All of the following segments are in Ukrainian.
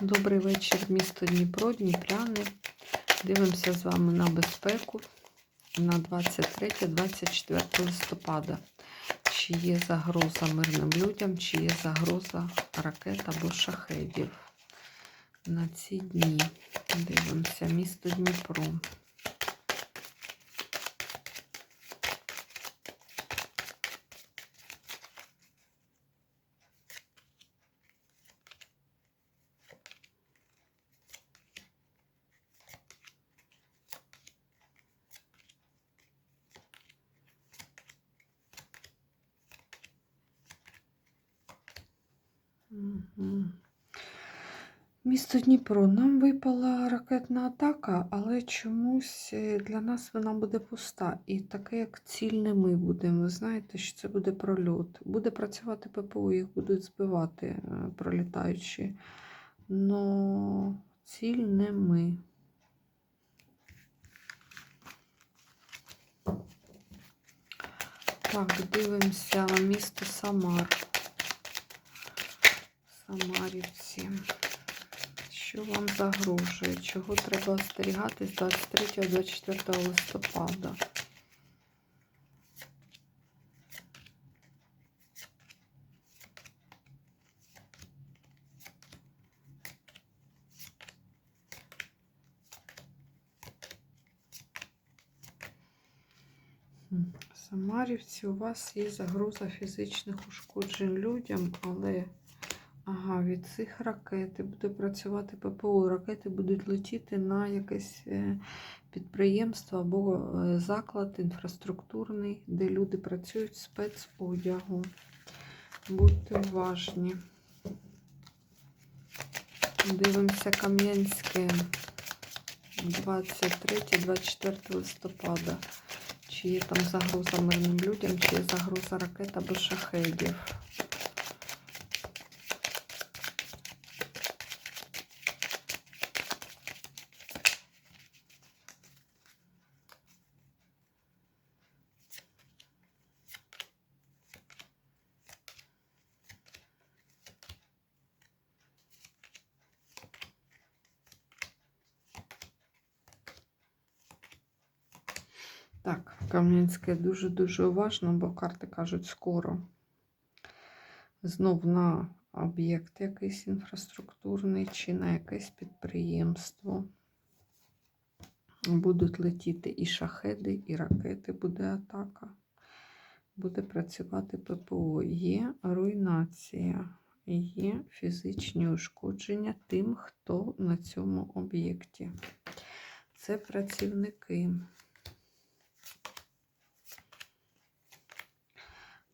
Добрий вечір, місто Дніпро, Дніпряни. Дивимося з вами на безпеку на 23-24 листопада. Чи є загроза мирним людям, чи є загроза ракет або шахедів на ці дні. Дивимося, місто Дніпро. Місто Дніпро. Нам випала ракетна атака, але чомусь е, для нас вона буде пуста. І таке, як ціль не ми будемо. Ви знаєте, що це буде прольот. Буде працювати ППО, їх будуть збивати, е, пролітаючи. Но ціль не ми. Так, дивимося місто Самар. Самарівці. Що вам загрожує? Чого треба остерігатись 23-24 листопада? Самарівці, у вас є загроза фізичних ушкоджень людям, але Ага, від цих ракет буде працювати ППО. Ракети будуть летіти на якесь е, підприємство або е, заклад інфраструктурний, де люди працюють в спецодягу. Будьте уважні. Дивимося Кам'янське 23-24 листопада. Чи є там загроза мирним людям, чи є загроза ракет або шахедів. Так, Кам'янське дуже-дуже уважно, бо карти кажуть скоро. Знов на об'єкт якийсь інфраструктурний чи на якесь підприємство. Будуть летіти і шахеди, і ракети, буде атака. Буде працювати ППО. Є руйнація, є фізичні ушкодження тим, хто на цьому об'єкті. Це працівники.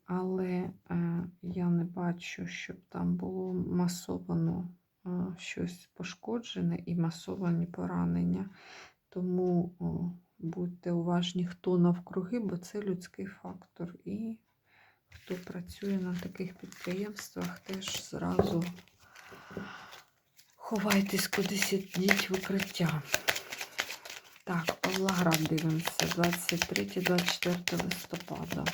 Але е, я не бачу, щоб там було масовано е, щось пошкоджене і масовані поранення. Тому будьте уважні, хто навкруги, бо це людський фактор. І хто працює на таких підприємствах, теж зразу ховайтесь кудись ідіть в укриття. Так, Павлоград дивимося, 23-24 листопада.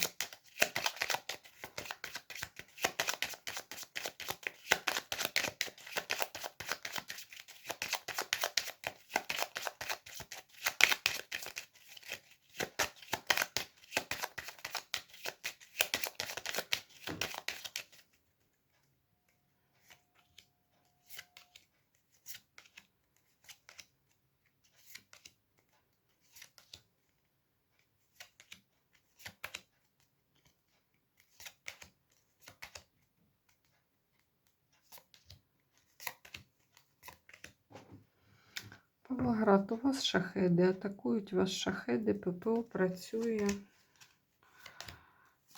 Павлоград, у вас шахеди, атакують вас шахеди, ППО працює.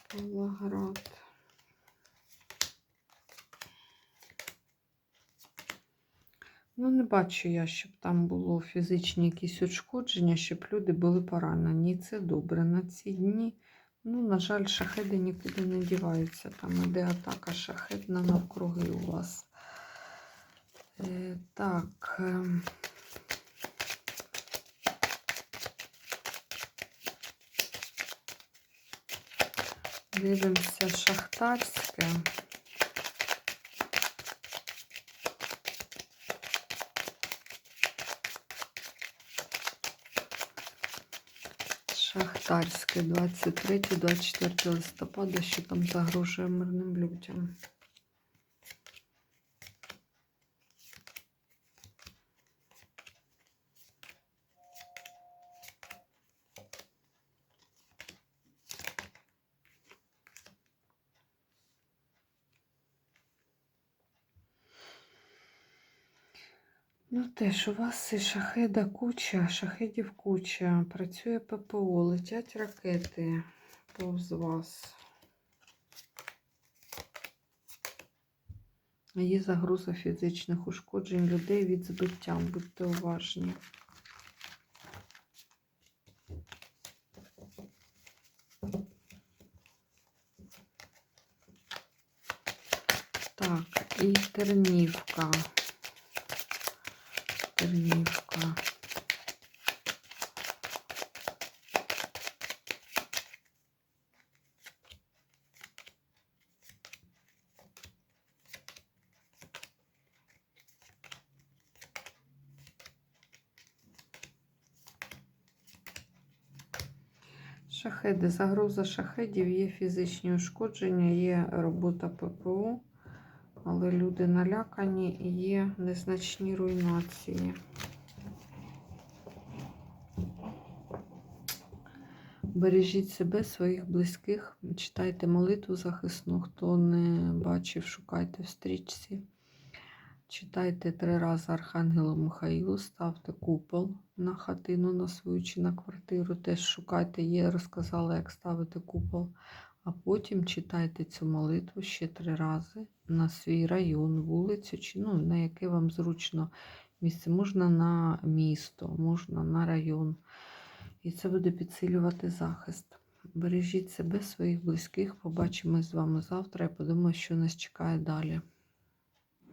Павлоград. Ну, не бачу я, щоб там було фізичні якісь ушкодження, щоб люди були поранені. Це добре. На ці дні, ну, на жаль, шахеди нікуди не діваються. Там іде атака шахедна навкруги у вас. Е, так. Дивимося шахтарське. Шахтарське 23-24 листопада, що там загрожує мирним людям. Ну, теж у вас і шахеда куча, шахедів куча, працює ППО, летять ракети повз вас. Є загроза фізичних ушкоджень людей від збиття, будьте уважні. Так, і Тернівка. Тернівка. Шахеди, загроза шахедів, є фізичні ушкодження, є робота ППО, але люди налякані і є незначні руйнації. Бережіть себе, своїх близьких, читайте молитву захисну, хто не бачив, шукайте в стрічці. Читайте три рази Архангелу Михаїлу, ставте купол на хатину на свою чи на квартиру. Теж шукайте, є, розказала, як ставити купол. А потім читайте цю молитву ще три рази на свій район, вулицю, чи ну, на яке вам зручно місце. Можна на місто, можна на район. І це буде підсилювати захист. Бережіть себе, своїх близьких. Побачимось з вами завтра. Я подумаю, що нас чекає далі.